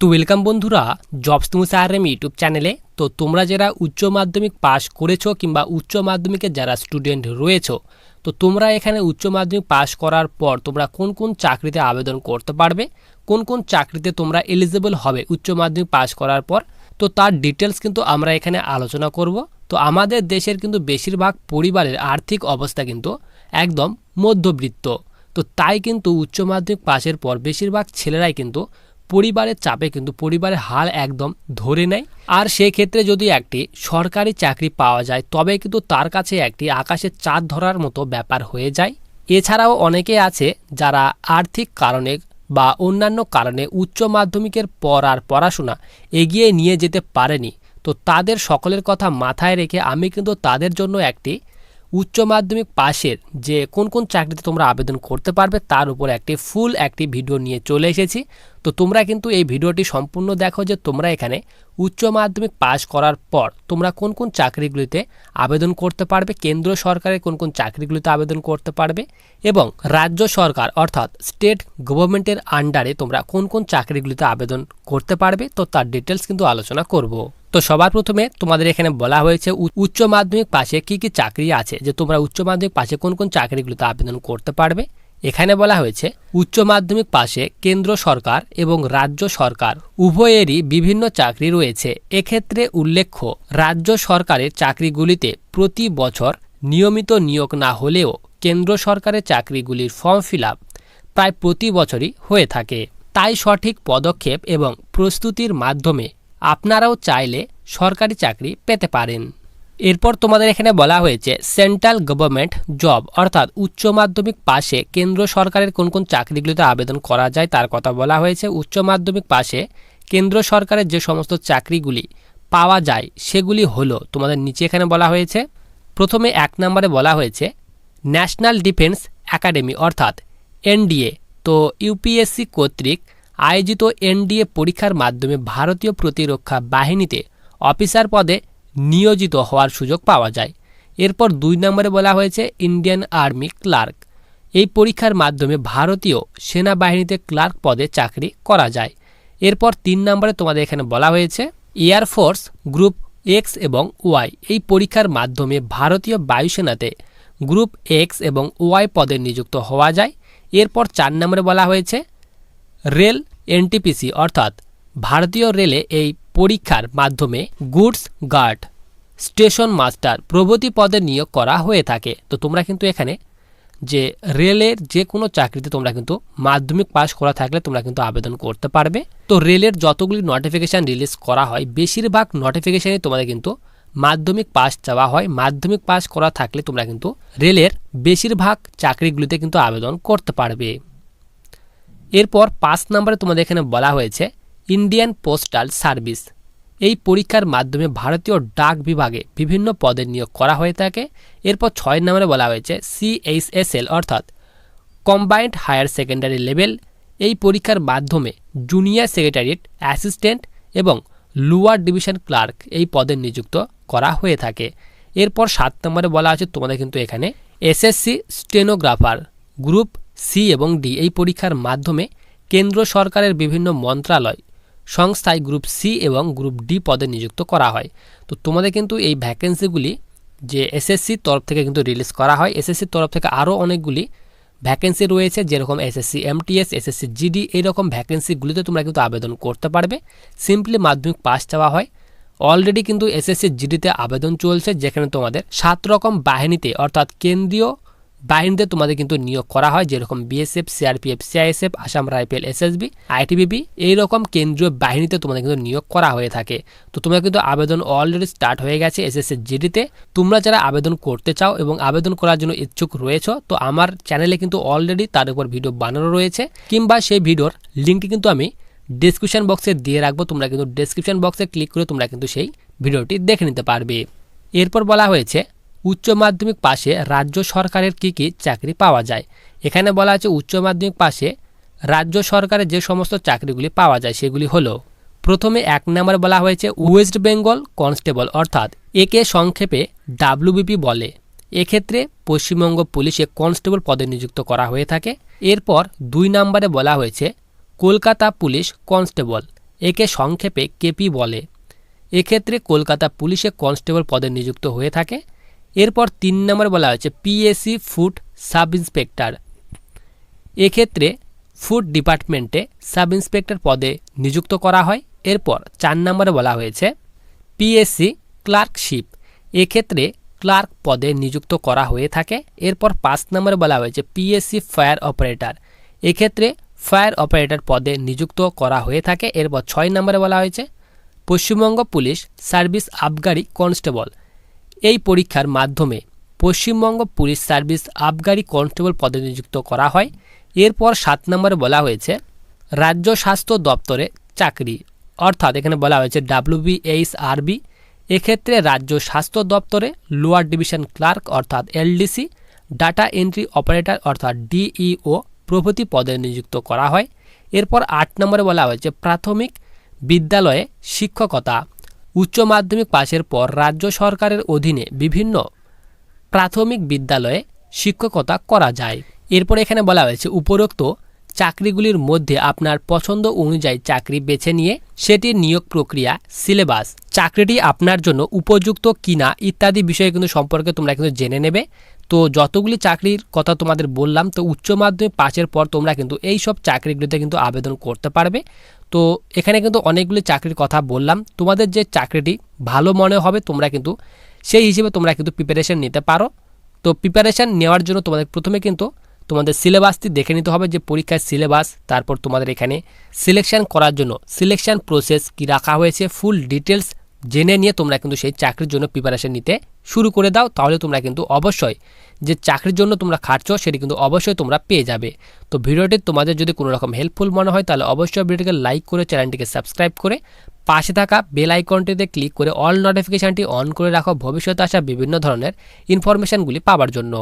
তো ওয়েলকাম বন্ধুরা জবস তুমুস আর এম ইউটিউব চ্যানেলে তো তোমরা যারা উচ্চ মাধ্যমিক পাস করেছ কিংবা উচ্চ মাধ্যমিকের যারা স্টুডেন্ট রয়েছো, তো তোমরা এখানে উচ্চ মাধ্যমিক পাস করার পর তোমরা কোন কোন চাকরিতে আবেদন করতে পারবে, কোন কোন চাকরিতে তোমরা এলিজিবল হবে উচ্চ মাধ্যমিক পাস করার পর, তো তার ডিটেলস কিন্তু আমরা এখানে আলোচনা করব। তো আমাদের দেশের কিন্তু বেশিরভাগ পরিবারের আর্থিক অবস্থা কিন্তু একদম মধ্যবিত্ত। তো তাই কিন্তু উচ্চ মাধ্যমিক পাশের পর বেশিরভাগ ছেলেরাই কিন্তু পরিবারের চাপে কিন্তু পরিবারের হাল একদম ধরে নেয়। আর সেক্ষেত্রে যদি একটি সরকারি চাকরি পাওয়া যায়, তবে কিন্তু তার কাছে একটি আকাশের চাঁদ ধরার মতো ব্যাপার হয়ে যায়। এছাড়াও অনেকে আছে যারা আর্থিক কারণে বা অন্যান্য কারণে উচ্চ মাধ্যমিকের পর আর পড়াশোনা এগিয়ে নিয়ে যেতে পারেনি। তো তাদের সকলের কথা মাথায় রেখে আমি কিন্তু তাদের জন্য একটি উচ্চ মাধ্যমিক পাশের যে কোন কোন চাকরিতে তোমরা আবেদন করতে পারবে, তার উপর একটি ফুল একটি ভিডিও নিয়ে চলে এসেছি। তো তোমরা কিন্তু এই ভিডিওটি সম্পূর্ণ দেখো যে তোমরা এখানে উচ্চ মাধ্যমিক পাশ করার পর তোমরা কোন কোন চাকরিগুলিতে আবেদন করতে পারবে কেন্দ্র সরকারের কোন কোন চাকরিগুলিতে আবেদন করতে পারবে এবং রাজ্য সরকার অর্থাৎ স্টেট গভর্নমেন্টের আন্ডারে তোমরা কোন কোন চাকরিগুলিতে আবেদন করতে পারবে, তো তার ডিটেলস কিন্তু আলোচনা করব। তো সবার প্রথমে তোমাদের এখানে বলা হয়েছে উচ্চ মাধ্যমিক পাশে কি কি চাকরি আছে, যে তোমরা উচ্চ মাধ্যমিক পাশে কোন কোন চাকরিগুলিতে আবেদন করতে পারবে এখানে বলা হয়েছে, উচ্চ মাধ্যমিক পাশে কেন্দ্র সরকার এবং রাজ্য সরকার, উভয়েরই বিভিন্ন চাকরি রয়েছে। এক্ষেত্রে উল্লেখ্য, রাজ্য সরকারের চাকরিগুলিতে প্রতি বছর নিয়মিত নিয়োগ না হলেও কেন্দ্র সরকারের চাকরিগুলির ফর্ম ফিল প্রায় প্রতি বছরই হয়ে থাকে। তাই সঠিক পদক্ষেপ এবং প্রস্তুতির মাধ্যমে আপনারাও চাইলে সরকারি চাকরি পেতে পারেন। এরপর তোমাদের এখানে বলা হয়েছে, সেন্ট্রাল গভর্নমেন্ট জব, অর্থাৎ উচ্চ মাধ্যমিক পাশে কেন্দ্র সরকারের কোন কোন চাকরিগুলিতে আবেদন করা যায় তার কথা বলা হয়েছে। উচ্চ মাধ্যমিক পাশে কেন্দ্র সরকারের যে সমস্ত চাকরিগুলি পাওয়া যায়, সেগুলি হলো তোমাদের নিচে এখানে বলা হয়েছে, প্রথমে এক নম্বরে বলা হয়েছে, ন্যাশনাল ডিফেন্স একাডেমি, অর্থাৎ এনডিএ। তো ইউপিএসসি কর্তৃক আয়োজিত এনডিএ পরীক্ষার মাধ্যমে ভারতীয় প্রতিরক্ষা বাহিনীতে অফিসার পদে নিয়োজিত হওয়ার সুযোগ পাওয়া যায়। এরপর দুই নম্বরে বলা হয়েছে ইন্ডিয়ান আর্মি ক্লার্ক। এই পরীক্ষার মাধ্যমে ভারতীয় সেনাবাহিনীতে ক্লার্ক পদে চাকরি করা যায়। এরপর তিন নম্বরে তোমাদের এখানে বলা হয়েছে এয়ারফোর্স গ্রুপ এক্স এবং ওয়াই। এই পরীক্ষার মাধ্যমে ভারতীয় বায়ুসেনাতে গ্রুপ এক্স এবং ওয়াই পদে নিযুক্ত হওয়া যায়। এরপর চার নম্বরে বলা হয়েছে রেল এনটিপিসি, অর্থাৎ ভারতীয় রেলে এই পরীক্ষার মাধ্যমে গুডস গার্ড, স্টেশন মাস্টার প্রভৃতি পদে নিয়োগ করা হয়ে থাকে। তো তোমরা কিন্তু এখানে যে রেলের যে কোনো চাকরিতে তোমরা কিন্তু মাধ্যমিক পাশ করা থাকলে তোমরা কিন্তু আবেদন করতে পারবে। তো রেলের যতগুলি নোটিফিকেশান রিলিজ করা হয়, বেশিরভাগ নোটিফিকেশানে তোমাদের কিন্তু মাধ্যমিক পাস চাওয়া হয়। মাধ্যমিক পাস করা থাকলে তোমরা কিন্তু রেলের বেশিরভাগ চাকরিগুলিতে কিন্তু আবেদন করতে পারবে। এরপর পাঁচ নম্বরে তোমাদের এখানে বলা হয়েছে ইন্ডিয়ান পোস্টাল সার্ভিস। এই পরীক্ষার মাধ্যমে ভারতীয় ডাক বিভাগে বিভিন্ন পদে নিয়োগ করা হয়ে থাকে। এরপর ছয় নম্বরে বলা হয়েছে সিএইচএসএল অর্থাৎ কম্বাইন্ড হায়ার সেকেন্ডারি লেভেল। এই পরীক্ষার মাধ্যমে জুনিয়র সেক্রেটারিয়েট, অ্যাসিস্ট্যান্ট এবং লোয়ার ডিভিশন ক্লার্ক এই পদে নিযুক্ত করা হয়ে থাকে। এরপর সাত নম্বরে বলা আছে তোমাদের কিন্তু এখানে এসএসসি স্টেনোগ্রাফার গ্রুপ সি এবং ডি এই পরীক্ষার মাধ্যমে কেন্দ্র সরকারের বিভিন্ন মন্ত্রণালয় সংস্থায় গ্রুপ সি এবং গ্রুপ ডি পদে নিযুক্ত করা হয়। তো তোমাদের কিন্তু এই ভ্যাকেন্সিগুলি যে এসএসসির তরফ থেকে কিন্তু রিলিজ করা হয়। এসএসসির তরফ থেকে আরও অনেকগুলি ভ্যাকেন্সি রয়েছে, যেরকম এসএসসি এমটিএস এসএসসি জিডি এইরকম ভ্যাকেন্সিগুলিতে তোমরা কিন্তু আবেদন করতে পারবে। সিম্পলি মাধ্যমিক পাস চাওয়া হয়। অলরেডি কিন্তু এসএসসি জিডিতে আবেদন চলছে, যেখানে তোমাদের সাত রকম বাহিনীতে, অর্থাৎ কেন্দ্রীয় বাহিনীতে তোমাদের কিন্তু নিয়োগ করা হয়, যেরকম BSF CRPF CISF Assam rifle SSB ITBP এইরকম কেন্দ্রীয় বাহিনীতে তোমাদের কিন্তু নিয়োগ করা হয়ে থাকে। তো তোমরা কিন্তু আবেদন অলরেডি স্টার্ট হয়ে গেছে এসএসসি জিডিতে তোমরা যারা আবেদন করতে চাও এবং আবেদন করার জন্য ইচ্ছুক রয়েছো, তো আমার চ্যানেলে কিন্তু অলরেডি তার উপর ভিডিও বানানো রয়েছে, কিংবা সেই ভিডিওর লিঙ্কটি কিন্তু আমি ডিসক্রিপশন বক্সে দিয়ে রাখব। তোমরা কিন্তু ডিসক্রিপশন বক্সে ক্লিক করে তোমরা কিন্তু সেই ভিডিওটি দেখে নিতে পারবে। এরপর বলা হয়েছে উচ্চ মাধ্যমিক পাশে রাজ্য সরকারের কি কি চাকরি পাওয়া যায়? এখানে বলা আছে উচ্চ মাধ্যমিক পাশে রাজ্য সরকারের যে সমস্ত চাকরিগুলি পাওয়া যায় সেগুলি হলো, প্রথমে এক নম্বরে বলা হয়েছে ওয়েস্ট বেঙ্গল কনস্টেবল, অর্থাৎ একে সংক্ষেপে ডাব্লিউবিপি বলে। এক্ষেত্রে পশ্চিমবঙ্গ পুলিশে কনস্টেবল পদে নিযুক্ত করা হয়ে থাকে। এরপর দুই নম্বরে বলা হয়েছে কলকাতা পুলিশ কনস্টেবল, একে সংক্ষেপে কেপি বলে। এক্ষেত্রে কলকাতা পুলিশে কনস্টেবল পদে নিযুক্ত হয়ে থাকে। এরপর তিন নম্বরে বলা হয়েছে পিএসসি ফুড সাব ইন্সপেক্টর এক্ষেত্রে ফুড ডিপার্টমেন্টে সাব ইন্সপেক্টর পদে নিযুক্ত করা হয়। এরপর চার নম্বরে বলা হয়েছে পিএসসি ক্লার্কশিপ এক্ষেত্রে ক্লার্ক পদে নিযুক্ত করা হয়ে থাকে। এরপর পাঁচ নম্বরে বলা হয়েছে পিএসসি ফায়ার অপারেটর এক্ষেত্রে ফায়ার অপারেটর পদে নিযুক্ত করা হয়ে থাকে। এরপর ছয় নম্বরে বলা হয়েছে পশ্চিমবঙ্গ পুলিশ সার্ভিস আবগারি কনস্টেবল। এই পরীক্ষার মাধ্যমে পশ্চিমবঙ্গ পুলিশ সার্ভিস আবগারি কনস্টেবল পদে নিযুক্ত করা হয়। এরপর সাত নম্বরে বলা হয়েছে, রাজ্য স্বাস্থ্য দপ্তরে চাকরি। অর্থাৎ এখানে বলা হয়েছে ডাব্লিউবিএইচআরবি। এক্ষেত্রে রাজ্য স্বাস্থ্য দপ্তরে লোয়ার ডিভিশন ক্লার্ক অর্থাৎ এলডিসি, ডাটা এন্ট্রি অপারেটর অর্থাৎ ডিইও প্রভৃতি পদে নিযুক্ত করা হয়। এরপর আট নম্বরে বলা হয়েছে প্রাথমিক বিদ্যালয়ে শিক্ষকতা। উচ্চ মাধ্যমিক পাশের পর রাজ্য সরকারের অধীনে বিভিন্ন প্রাথমিক বিদ্যালয়ে শিক্ষকতা করা যায়। এরপর এখানে বলা হয়েছে, উপরোক্ত চাকরিগুলির মধ্যে আপনার পছন্দ অনুযায়ী চাকরি বেছে নিয়ে সেটির নিয়োগ প্রক্রিয়া, সিলেবাস, চাকরিটি আপনার জন্য উপযুক্ত কিনা ইত্যাদি বিষয়ে কিন্তু সম্পর্কে তোমরা কিন্তু জেনে নেবে। তো যতগুলি চাকরির কথা তোমাদের বললাম, তো উচ্চ মাধ্যমিক পাশের পর তোমরা কিন্তু এই সব চাকরিগুলিতে কিন্তু আবেদন করতে পারবে। তো এখানে কিন্তু অনেকগুলি চাকরির কথা বললাম। তোমাদের যে চাকরিটি ভালো মনে হবে তোমরা কিন্তু সেই হিসেবে তোমরা কিন্তু প্রিপারেশন নিতে পারো। তো প্রিপারেশান নেওয়ার জন্য তোমাদের প্রথমে কিন্তু তোমাদের সিলেবাসটি দেখে নিতে হবে, যে পরীক্ষার সিলেবাস তারপর তোমাদের এখানে সিলেকশন করার জন্য সিলেকশন প্রসেস কি রাখা হয়েছে ফুল ডিটেলস জেনে নিয়ে তোমরা কিন্তু সেই চাকরির জন্য প্রিপারেশন নিতে শুরু করে দাও, তাহলে তোমরা কিন্তু অবশ্যই যে চাকরির জন্য তোমরা খাটছো সেটি কিন্তু অবশ্যই তোমরা পেয়ে যাবে। তো ভিডিওটি তোমাদের যদি কোনো রকম হেল্পফুল মনে হয়, তাহলে অবশ্যই ভিডিওটিকে লাইক করে চ্যানেলটিকে সাবস্ক্রাইব করে পাশে থাকা বেল আইকনটিতে ক্লিক করে অল নোটিফিকেশানটি অন করে রাখো ভবিষ্যতে আসা বিভিন্ন ধরনের ইনফরমেশানগুলি পাওয়ার জন্য।